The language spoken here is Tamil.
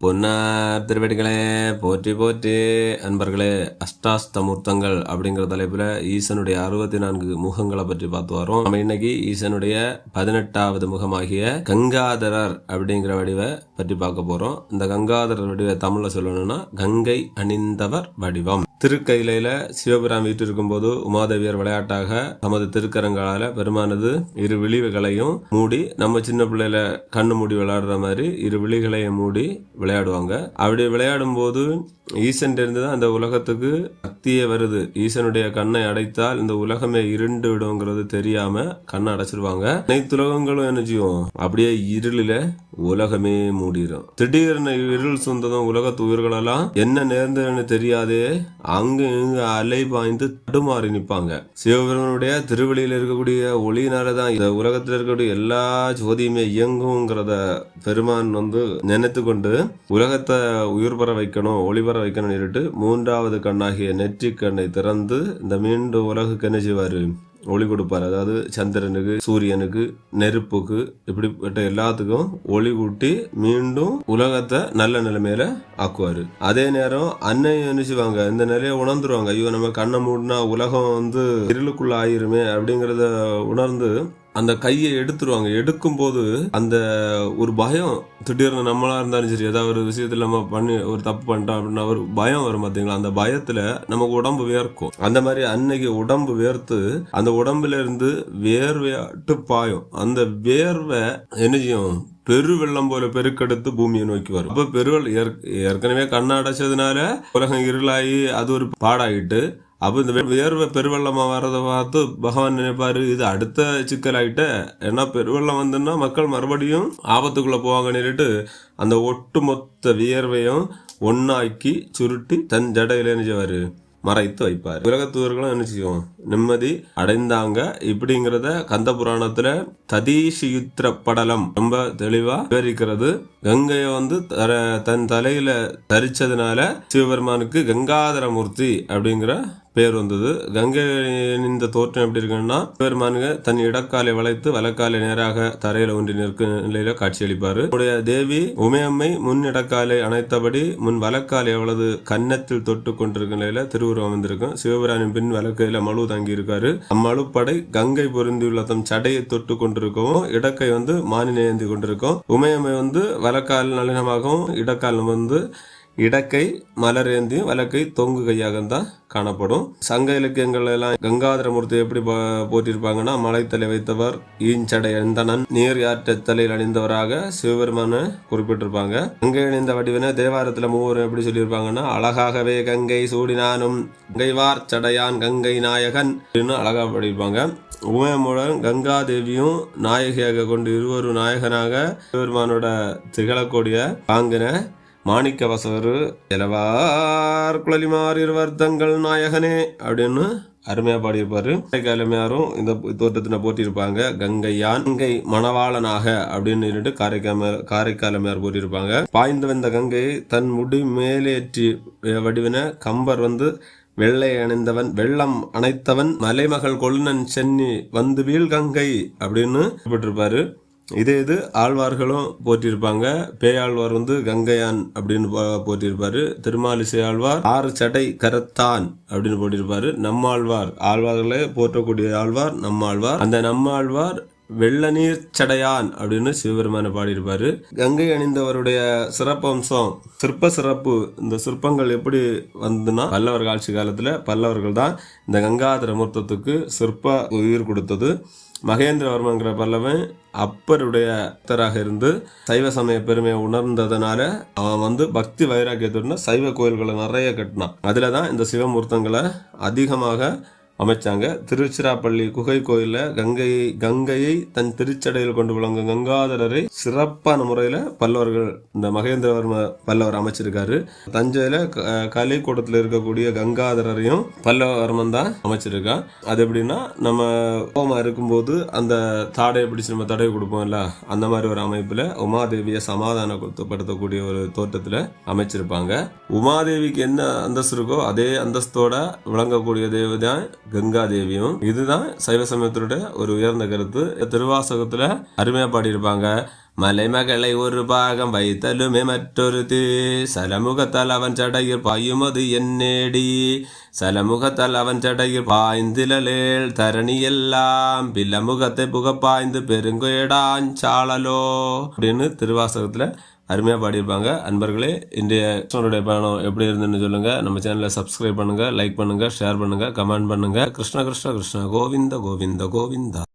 பொன்னார் திருவடிகளே போற்றி போற்றி. அன்பர்களே அஷ்டாஸ்தமூர்த்தங்கள் அப்படிங்கிற தலைப்புல ஈசனுடைய அறுபத்தி நான்கு முகங்களை பற்றி பார்த்து வரோம். நம்ம இன்னைக்கு ஈசனுடைய பதினெட்டாவது முகமாகிய கங்காதரர் அப்படிங்கிற வடிவை பற்றி பார்க்க போறோம். இந்த கங்காதரர் வடிவை தமிழ்ல சொல்லணும்னா கங்கை அணிந்தவர் வடிவம். திருக்கையிலையில சிவபிரான் வீட்டு இருக்கும்போது உமாதேவியர் விளையாட்டாக தமது திருக்கரங்களால பெருமானது இரு விழிவுகளையும் மூடி நம்ம சின்ன பிள்ளையில கண்ணு மூடி விளையாடுற மாதிரி இரு விழிகளையும் மூடி விளையாடுவாங்க. அப்படி விளையாடும் போது ஈசன் இருந்து தான் அந்த உலகத்துக்கு சக்தியே வருது. ஈசனுடைய கண்ணை அடைத்தால் இந்த உலகமே இருண்டு விடுங்கிறது தெரியாம கண்ணை அடைச்சிருவாங்க. அனைத்து உலகங்களும் என்ன செய்யும்? அப்படியே இருளில உலகமே மூடிடும் திடீர்னு இருள் சுந்ததும் உலகத்து உயிர்களெல்லாம் என்ன நேர்ந்ததுன்னு தெரியாதே அங்கு இங்கு அலை பாய்ந்து தடுமாறி நிற்பாங்க. சிவபெருமனுடைய திருவழியில் இருக்கக்கூடிய ஒளியினால தான் இந்த உலகத்தில் இருக்கக்கூடிய எல்லா ஜோதியுமே இயங்குங்கிறத பெருமான் வந்து நினைத்து கொண்டு உலகத்தை உயிர் பெற வைக்கணும் ஒளி பெற வைக்கணும்னு சொல்லிட்டு மூன்றாவது கண்ணாகிய நெற்றி கண்ணை திறந்து இந்த மீண்டும் உலகுக்கு என்ன செய்வாரு? ஒளி கொடுப்பார். அதாவது சந்திரனுக்கு சூரியனுக்கு நெருப்புக்கு இப்படிப்பட்ட எல்லாத்துக்கும் ஒளி கூட்டி மீண்டும் உலகத்தை நல்ல நிலைமையில ஆக்குவாரு. அதே நேரம் அன்னை என்ன செய்வாங்க இந்த நிலையை உணர்ந்துருவாங்க. ஐயோ நம்ம கண்ணை மூடினா உலகம் வந்து இருளுக்குள்ள ஆயிருமே அப்படிங்கிறத உணர்ந்து அந்த கையை எடுத்துருவாங்க. எடுக்கும்போது அந்த ஒரு பயம் திடீர்னு நம்மளா இருந்தாலும் சரி ஏதாவது ஒரு விஷயத்துல நம்ம பண்ணி ஒரு தப்பு பண்ணிட்டோம் அப்படின்னா ஒரு பயம் வரும் பாத்தீங்களா? அந்த பயத்துல நமக்கு உடம்பு வேர்க்கும். அந்த மாதிரி அன்னைக்கு உடம்பு வேர்த்து அந்த உடம்புல இருந்து வேர்வையாட்டு பாயும். அந்த வேர்வை என்ன செய்யும் பெருவெள்ளம் போல பெருக்கெடுத்து பூமியை நோக்கி வரும். அப்ப பெருவெள் ஏற்கனவே கண்ணை அடைச்சதுனால உலகம் இருளாகி அது ஒரு பாடாயிட்டு அப்போ இந்த வேர்வை பெருவெள்ளமாக வர்றதை பார்த்து பகவான் நினைப்பாரு இது அடுத்த சிக்கலாயிட்ட ஏன்னா பெருவெள்ளம் வந்துன்னா மக்கள் மறுபடியும் ஆபத்துக்குள்ளே போவாங்கன்னு சொல்லிட்டு அந்த ஒட்டுமொத்த வியர்வையும் ஒன்னாக்கி சுருட்டி தன் ஜடையில் நினைச்சவார் மறைத்து வைப்பார். உலகத்தூர்களும் என்ன நிம்மதி அடைந்தாங்க. இப்படிங்கிறத கந்த புராணத்துல ததீஷியுத்திர படலம் ரொம்ப தெளிவா விவரிக்கிறது. கங்கையை வந்து தர- தன் தலையில தரிச்சதுனால சிவபெருமானுக்கு கங்காதரமூர்த்தி அப்படிங்கிற பேர் வந்தது. கங்கை இந்த தோற்றம் எப்படி இருக்குன்னா பெருமானுங்க தன் இடக்காலை வளைத்து வலக்காலை நேராக தரையில ஒன்றி நிற்கும் நிலையில காட்சியளிப்பாரு. உடைய தேவி உமையம்மை முன் இடக்காலை அணைத்தபடி முன் வலக்காலை அவளது கன்னத்தில் தொட்டு கொண்டிருக்கும் நிலையில திருவுருவம் வந்திருக்கும். சிவபிரானின் பின் வலக்கையில மழுவு தங்கி இருக்காரு அம்மழுப்படை கங்கை பொருந்தியுள்ள தம் சடையை தொட்டு கொண்டிருக்கவும் இடக்கை வந்து மானி நேர்ந்து கொண்டிருக்கும் உமையம்மை வந்து வலக்கால் நளினமாகவும் இடக்கால் வந்து இடக்கை மலரேந்தி வலக்கை தொங்கு கையாக தான் காணப்படும். சங்க இலக்கியங்கள் எல்லாம் கங்காதரமூர்த்தி எப்படி போற்றிருப்பாங்கன்னா மலைத்தலை வைத்தவர் ஈஞ்சடை அணிந்தனன் நீர் யாற்ற தலையில் அணிந்தவராக சிவபெருமான குறிப்பிட்டிருப்பாங்க. கங்கை அணிந்த வடிவனை தேவாரத்துல மூவரும் எப்படி சொல்லியிருப்பாங்கன்னா அழகாகவே கங்கை சூடினானும் கங்கைவார் சடையான் கங்கை நாயகன் அப்படின்னு அழகா பாடியிருப்பாங்க. உமையமுடன் கங்கா தேவியும் நாயகியாக கொண்டு இருவரும் நாயகனாக சிவபெருமானோட திகழக்கூடிய பாங்கின மாணிக்க வசவர் இளவார் குழலிமார் இருவர் தங்கள் நாயகனே அப்படின்னு அருமையா பாடியிருப்பாரு. காரைக்காலமையாரும் இந்த தோற்றத்தினை போட்டியிருப்பாங்க கங்கையான் கங்கை மணவாளனாக அப்படின்னு சொல்லிட்டு காரைக்காம காரைக்காலமையார் போட்டியிருப்பாங்க பாய்ந்து வந்த கங்கை தன் முடி மேலேற்றி வடிவின கம்பர் வந்து வெள்ளை அணிந்தவன் வெள்ளம் அணைத்தவன் மலைமகள் கொழுநன் சென்னி வந்து வீழ் கங்கை அப்படின்னு குறிப்பிட்டிருப்பாரு இதே இது ஆழ்வார்களும் போற்றியிருப்பாங்க பேயாழ்வார் வந்து கங்கையான் அப்படின்னு போ- திருமாலிசை ஆழ்வார் ஆறு சடை கரத்தான் அப்படின்னு போட்டிருப்பாரு நம்மாழ்வார் ஆழ்வார்களே போற்றக்கூடிய ஆழ்வார் நம்மாழ்வார். அந்த நம்மாழ்வார் வெள்ள நீர் சடையான் அப்படின்னு சிவபெருமான பாடியிருப்பாரு. கங்கை அணிந்தவருடைய சிறப்பம்சம் சிற்ப சிறப்பு. இந்த சிற்பங்கள் எப்படி வந்துன்னா பல்லவர் ஆட்சி காலத்துல பல்லவர்கள் தான் இந்த கங்காதர மூர்த்தத்துக்கு சிற்ப உயிர் கொடுத்தது. மகேந்திரவர்மங்கிற பல்லவன் அப்பருடைய பக்தராக இருந்து சைவ சமய பெருமையை உணர்ந்ததுனால அவன் வந்து பக்தி வைராக்கியத்துடன் சைவ கோயில்களை நிறைய கட்டினான். அதில் தான் இந்த சிவமூர்த்தங்களை அதிகமாக அமைச்சாங்க. திருச்சிராப்பள்ளி குகை கோயிலில் கங்கை கங்கையை தன் திருச்சடையில் கொண்டு விளங்கும் கங்காதரரை சிறப்பான முறையில் பல்லவர்கள் இந்த மகேந்திரவர்ம பல்லவர் அமைச்சிருக்காரு. தஞ்சையில் க- இருக்கக்கூடிய கங்காதரரையும் பல்லவர்மன் தான் அமைச்சிருக்கான். அது எப்படின்னா நம்ம கோபமாக இருக்கும்போது அந்த தாடையை பிடிச்சு நம்ம தடவை கொடுப்போம்ல அந்த மாதிரி ஒரு அமைப்பில் உமாதேவியை சமாதானப்படுத்தக்கூடிய ஒரு தோட்டத்தில் அமைச்சிருப்பாங்க. உமாதேவிக்கு என்ன அந்தஸ்து இருக்கோ அதே அந்தஸ்தோட விளங்கக்கூடிய தேவதான் கங்காதேவியும். கங்கா தேவியும் இதுதான் சைவ சமயத்தினுடைய ஒரு உயர்ந்த கருத்து. திருவாசகத்துல அருமையா பாடியிருப்பாங்க. மலைமகளை ஒரு பாகம் வைத்தலுமே மற்றொரு தீ சலமுகத்தால் அவன் சடையில் பாயுமது என்னேடி. சலமுகத்தால் அவன் சடையில் பாய்ந்திலேள் தரணி எல்லாம். பில்லமுகத்தை புகப்பாய்ந்து பெருங்கேடாஞ்சாளலோ அப்படின்னு திருவாசகத்துல அருமையாக பாடியிருப்பாங்க. அன்பர்களே இன்றைய கிருஷ்ணனுடைய பயணம் எப்படி இருந்துன்னு சொல்லுங்கள் நம்ம சேனலை சப்ஸ்கிரைப் பண்ணுங்கள் லைக் பண்ணுங்கள் ஷேர் பண்ணுங்கள் கமெண்ட் பண்ணுங்கள் கிருஷ்ண கிருஷ்ண கிருஷ்ண கோவிந்த கோவிந்த கோவிந்தா.